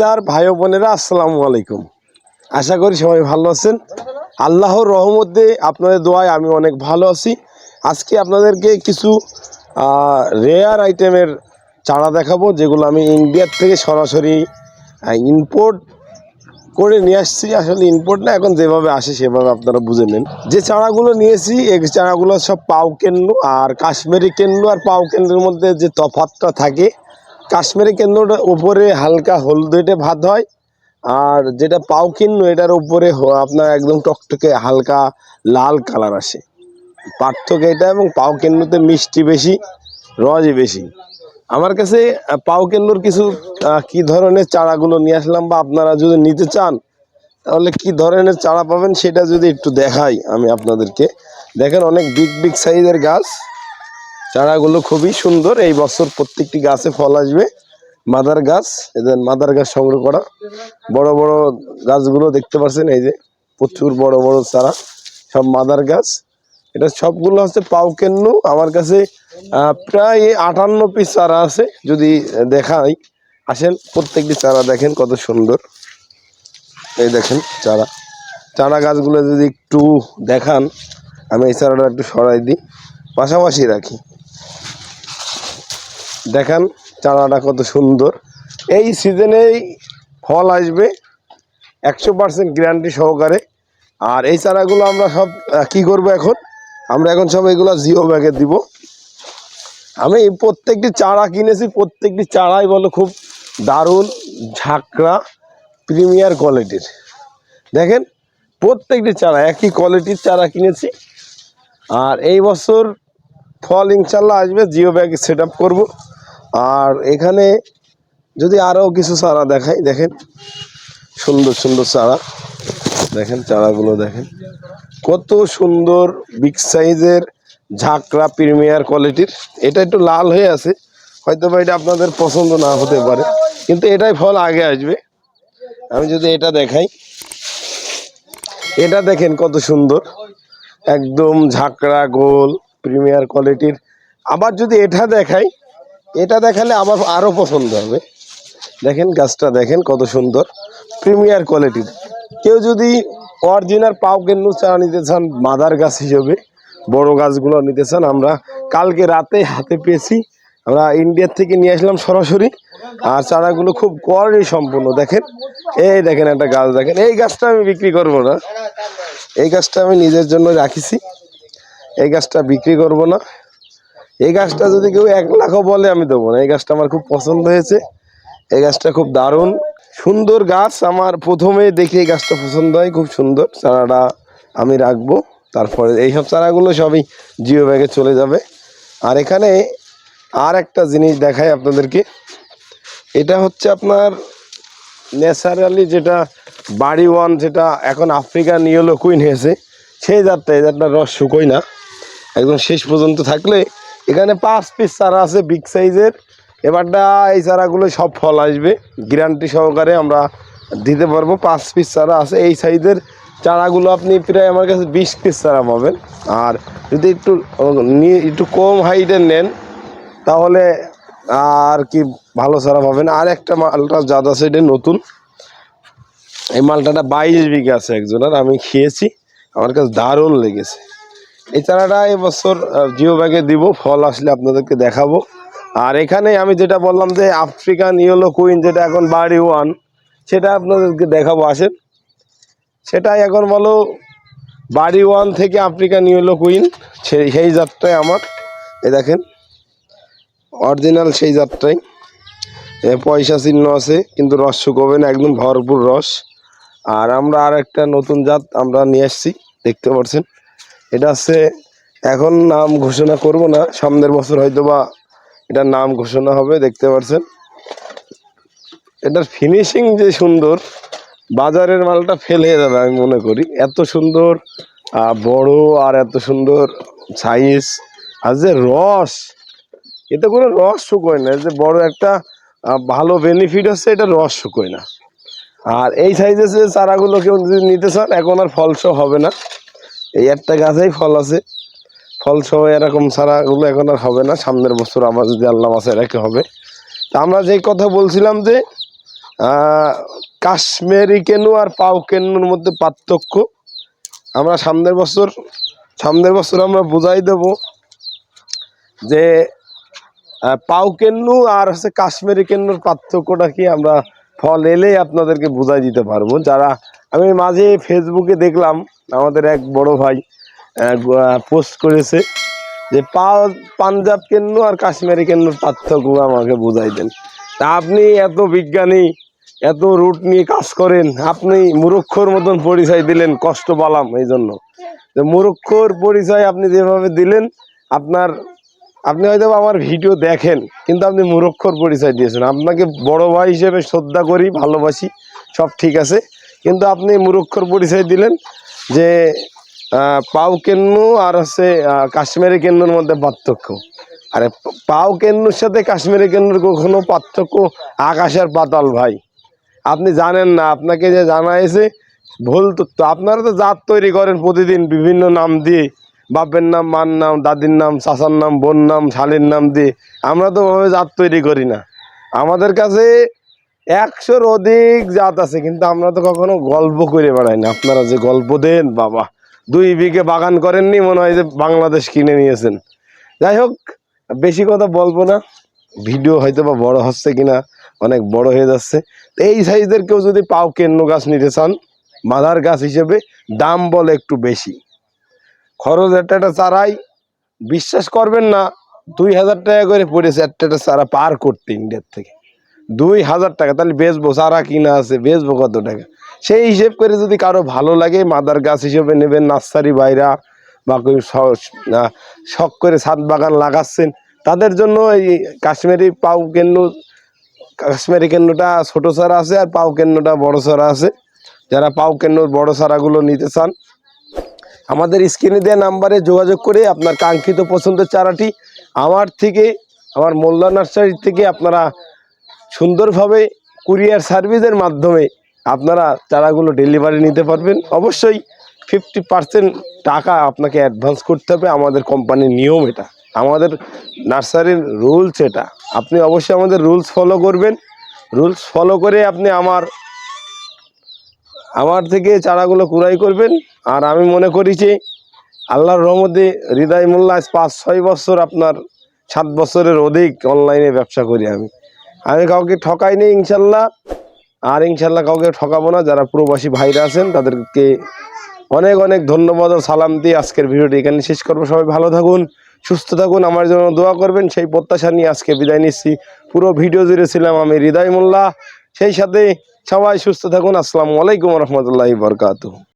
যার ভাই বোনেরা, আসসালামু আলাইকুম। আশা করি সবাই ভালো আছেন। আল্লাহর রহমতে আপনাদের দোয়ায় আমি অনেক ভালো আছি। আজকে আপনাদেরকে কিছু রেয়ার আইটেমের চারা দেখাবো, যেগুলো আমি ইন্ডিয়ার থেকে সরাসরি ইম্পোর্ট করে নিয়ে আসছি। আসলে ইম্পোর্ট না, এখন যেভাবে আসে সেভাবে আপনারা বুঝে নেন। যে চারাগুলো নিয়েছি, এই চারাগুলো সব পাও কেন্নু আর কাশ্মীরি কেন্নু আর পাও কেন্দ্রের মধ্যে যে তফাতটা থাকে কাশ্মীরি কেন্দ্রটা উপরে হালকা হলদেটে ভাত হয়, আর যেটা পাও কিন্নু, এটার উপরে আপনার একদম টকটকে হালকা লাল কালার আসে। পার্থক্য এটা এবং পাও কেন্দ্রতে মিষ্টি বেশি, রসই বেশি। আমার কাছে কেন্দ্রর কিছু কি ধরনের চারাগুলো নিয়ে আসলাম বা আপনারা যদি নিতে চান, তাহলে কি ধরনের চারা পাবেন সেটা যদি একটু দেখাই আমি আপনাদেরকে। দেখেন অনেক বিগ বিগ সাইজের গাছ। চারাগুলো খুবই সুন্দর। এই বছর প্রত্যেকটি গাছে ফল আসবে। মাদার গাছ এদের মাদার গাছ সংগ্রহ করা। বড় বড় গাছগুলো দেখতে পাচ্ছেন, এই যে প্রচুর বড় বড় চারা। সব মাদার গাছ। এটা সবগুলো হচ্ছে পাও কেন্নু। আমার কাছে প্রায় আটান্ন পিস চারা আছে। যদি দেখাই, আসেন, প্রত্যেকটি চারা দেখেন কত সুন্দর। এই দেখেন চারা। চারা গাছগুলো যদি একটু দেখান, আমি এই চারাটা একটু সরাই দিই। পাশাপাশি রাখি। দেখান চারাটা কত সুন্দর। এই সিজনেই ফল আসবে একশো পার্সেন্ট গ্যারান্টি সহকারে। আর এই চারাগুলো আমরা সব কি করব এখন? আমরা এখন সব এগুলো জিও ব্যাগে দিব। আমি প্রত্যেকটি চারা কিনেছি, প্রত্যেকটি চারাই বলো খুব দারুণ, ঝাঁকড়া, প্রিমিয়ার কোয়ালিটির। দেখেন, প্রত্যেকটি চারা, একই কোয়ালিটির চারা কিনেছি। আর এই বছর ফল ইনশাল্লাহ আসবে, জিও ব্যাগ সেট আপ করব। আর এখানে যদি আরও কিছু চারা দেখাই, দেখেন, সুন্দর সুন্দর চারা। দেখেন, চারাগুলো দেখেন। কত সুন্দর বিগ সাইজের ঝাঁকড়া প্রিমিয়ার কোয়ালিটির এটা একটু লাল হয়ে আছে। হয়তো বা এটা আপনাদের পছন্দ না হতে পারে। কিন্তু এটাই ফল আগে আসবে। আমি যদি এটা দেখাই, এটা দেখেন কত সুন্দর। একদম ঝাঁকড়া গোল প্রিমিয়ার কোয়ালিটির আবার যদি এটা দেখাই এটা দেখালে আমার আরও পছন্দ হবে। দেখেন গাছটা দেখেন কত সুন্দর। প্রিমিয়ার কোয়ালিটির কেউ যদি অরিজিনাল পাও কেন্নু চা নিতে চান, মাদার গাছ হিসেবে, বড় গাছগুলো নিতে চান, আমরা কালকে রাতে হাতে পেয়েছি। আমরা ইন্ডিয়ার থেকে নিয়ে আসলাম সরাসরি। আর চারাগুলো খুব কোয়ালিটি সম্পূর্ণ, দেখেন। এই দেখেন একটা গাছ, দেখেন। এই গাছটা আমি বিক্রি করব না। এই গাছটা আমি নিজের জন্য রাখিছি। এই গাছটা বিক্রি করব না। এই গাছটা যদি কেউ এক লাখও বলে, আমি দেবো না। এই গাছটা আমার খুব পছন্দ হয়েছে। এই গাছটা খুব দারুণ। সুন্দর গাছ। আমার প্রথমে দেখে এই গাছটা পছন্দ হয়, খুব সুন্দর। চারাটা আমি রাখব। তারপরে এইসব চারাগুলো সবই জিও ব্যাগে চলে যাবে। আর এখানে আর একটা জিনিস দেখাই আপনাদেরকে। এটা হচ্ছে আপনার ন্যাচারালি যেটা বাড়ি ওয়ান, যেটা এখন আফ্রিকান ইয়েলো কুইন হয়েছে, সেই জাতটা, এই জাতটা রস শুকোয় না। একদম শেষ পর্যন্ত থাকলে এখানে পাঁচ পিস চারা আছে বিগ সাইজের এবারটা এই চারাগুলো সব ফল আসবে। গ্যারান্টি সহকারে আমরা দিতে পারব। পাঁচ পিস চারা আছে। এই সাইজের চারাগুলো আপনি প্রায় আমার কাছে বিশ পিস চারা পাবেন। আর যদি একটু একটু কম হাইটের নেন, তাহলে আর কি ভালো চারা পাবেন। আর একটা মালটা জাদা সাইডে নতুন। এই মালটাটা বাইশ বিঘা আছে একজনের। আমি খেয়েছি। আমার কাছে দারুণ লেগেছে। এই চারাটা এবছর জিও ব্যাগে দিব, ফল আসলে আপনাদেরকে দেখাবো। আর এখানে আমি যেটা বললাম যে আফ্রিকান ইয়েলো কুইন, যেটা এখন বাড়ি ওয়ান, সেটা আপনাদেরকে দেখাবো, আসেন। সেটাই এখন বলো, বাড়ি ওয়ান থেকে আফ্রিকান ইয়েলো কুইন, সেই সেই জাতটাই আমার। এ দেখেন, অরিজিনাল সেই জাতটাই। পয়সা চিহ্ন আছে, কিন্তু রস শুকোবে না, একদম ভরপুর রস। আর আমরা আর একটা নতুন জাত আমরা নিয়ে আসছি দেখতে পাচ্ছেন। এটা হচ্ছে এখন নাম ঘোষণা করব না, সামনের বছর হয়তো বা এটার নাম ঘোষণা হবে, দেখতে পাচ্ছেন এটার ফিনিশিং যে সুন্দর, বাজারের মালটা ফেলে যাবে আমি মনে করি। এত সুন্দর বড় আর এত সুন্দর সাইজ আর যে রস, এতে কোনো রস শুকোয় না, যে বড় একটা ভালো বেনিফিট হচ্ছে এটা রস শুকোয় না। আর এই সাইজের যে চারাগুলো কেউ যদি নিতে চান, এখন আর ফলসহ হবে না। এই একটা গাছেই ফল আছে। ফল সহ এরকম চারাগুলো এখন আর হবে না। সামনের বছর আমার যদি আল্লাহ মাসে রেখে হবে। তা আমরা যেই কথা বলছিলাম যে কাশ্মীরি কেনু আর পাও কেনুর মধ্যে পার্থক্য। আমরা সামনের বছর সামনের বছর আমরা বুঝাই দেব যে পাও কেন্নু আর হচ্ছে কাশ্মীরি কেন্নুর পার্থক্যটা কি আমরা ফল এলেই আপনাদেরকে বুঝাই দিতে পারব। যারা আমি মাঝে ফেসবুকে দেখলাম আমাদের এক বড় ভাই পোস্ট করেছে যে পা পাঞ্জাব কেন্দ্র আর কাশ্মীরি কেন্নুর পার্থক্য আমাকে বোঝাই দেন। তা আপনি এত বিজ্ঞানী, এত রুট নিয়ে কাজ করেন, আপনি মুরক্ষর মতন পরিচয় দিলেন, কষ্ট পালাম এই জন্য। যে মুরক্ষর পরিচয় আপনি যেভাবে দিলেন, আপনার, আপনি হয়তো আমার ভিডিও দেখেন, কিন্তু আপনি মুরক্ষর পরিচয় দিয়েছেন। আপনাকে বড় ভাই হিসেবে শ্রদ্ধা করি, ভালোবাসি, সব ঠিক আছে। কিন্তু আপনি মুরক্ষর পরিচয় দিলেন যে পাও কেন্নু আর হচ্ছে কাশ্মীরি কেন্নুর মধ্যে পার্থক্য। আরে, পাও কেন্নুর সাথে কাশ্মীরি কেন্নুর কখনো পার্থক্য? আকাশের পাতাল, ভাই। আপনি জানেন না, আপনাকে যে জানা হয়েছে ভুল তথ্য। আপনারা তো জাত তৈরি করেন প্রতিদিন বিভিন্ন নাম দিয়ে। বাপের নাম, মার নাম, দাদির নাম, চাচার নাম, বোন নাম, শালির নাম দিয়ে। আমরা তো ওভাবে জাত তৈরি করি না। আমাদের কাছে একশোর অধিক জাত আছে, কিন্তু আমরা তো কখনো গল্প করে বেড়াই না। আপনারা যে গল্প দেন, বাবা, দুই বিঘে বাগান করেননি, মনে হয় যে বাংলাদেশ কিনে নিয়েছেন। যাই হোক, বেশি কথা বলব না। ভিডিও হয়তো বা বড় হচ্ছে কিনা, অনেক বড় হয়ে যাচ্ছে। এই সাইজের কেউ যদি পাও কেন্ন গাছ নিতে চান মাদার গাছ হিসেবে দাম বলে একটু বেশি। খরচ একটা একটা চারাই, বিশ্বাস করবেন না, দুই হাজার টাকা করে পড়েছে একটা একটা চারা পার করতে ইন্ডিয়ার থেকে। দুই হাজার টাকা, তাহলে বেচবো, চারা কিনা আছে, বেচবো কত টাকা? সেই হিসেব করে যদি কারও ভালো লাগে, মাদার গাছ হিসেবে নেবেন, নার্সারি বাইরা বা শখ করে ছাদ বাগান লাগাচ্ছেন, তাদের জন্য এই কাশ্মীরি পাউ কেন্নু কাশ্মীরি কেন্নুটা ছোট চারা আছে আর পাউ কেন্নুটা বড় চারা আছে। যারা পাউ কেন্নুর বড় চারাগুলো নিতে চান, আমাদের স্ক্রিনে দেওয়া নাম্বারে যোগাযোগ করে আপনার কাঙ্ক্ষিত পছন্দের চারাটি, আমার থেকে, আমার মোল্লা নার্সারি থেকে আপনারা সুন্দরভাবে কুরিয়ার সার্ভিসের মাধ্যমে আপনারা চারাগুলো ডেলিভারি নিতে পারবেন। অবশ্যই ফিফটি পার্সেন্ট টাকা আপনাকে অ্যাডভান্স করতে হবে। আমাদের কোম্পানির নিয়ম এটা। আমাদের নার্সারির রুলস এটা। আপনি অবশ্যই আমাদের রুলস ফলো করবেন। রুলস ফলো করে আপনি আমার আমার থেকে চারাগুলো কুড়াই করবেন। আর আমি মনে করি যে আল্লাহর রহমতে হৃদয় মোল্লা পাঁচ ছয় বছর আপনার সাত বছরের অধিক অনলাইনে ব্যবসা করি আমি। আমি কাউকে ঠকাই নেই ইনশাল্লাহ। আর ইনশাল্লাহ কাউকে ঠকাবো না। যারা প্রবাসী ভাইরা আছেন, তাদেরকে অনেক অনেক ধন্যবাদ ও সালাম দিয়ে আজকের ভিডিওটি এখানে শেষ করব। সবাই ভালো থাকুন, সুস্থ থাকুন, আমার জন্য দোয়া করবেন। সেই প্রত্যাশা নিয়ে আজকে বিদায় নিচ্ছি। পুরো ভিডিও জুড়ে ছিলাম আমি হৃদয় মোল্লা সেই সাথে সবাই সুস্থ থাকুন। আসসালামু আলাইকুম রহমতুল্লাহি বরকাতু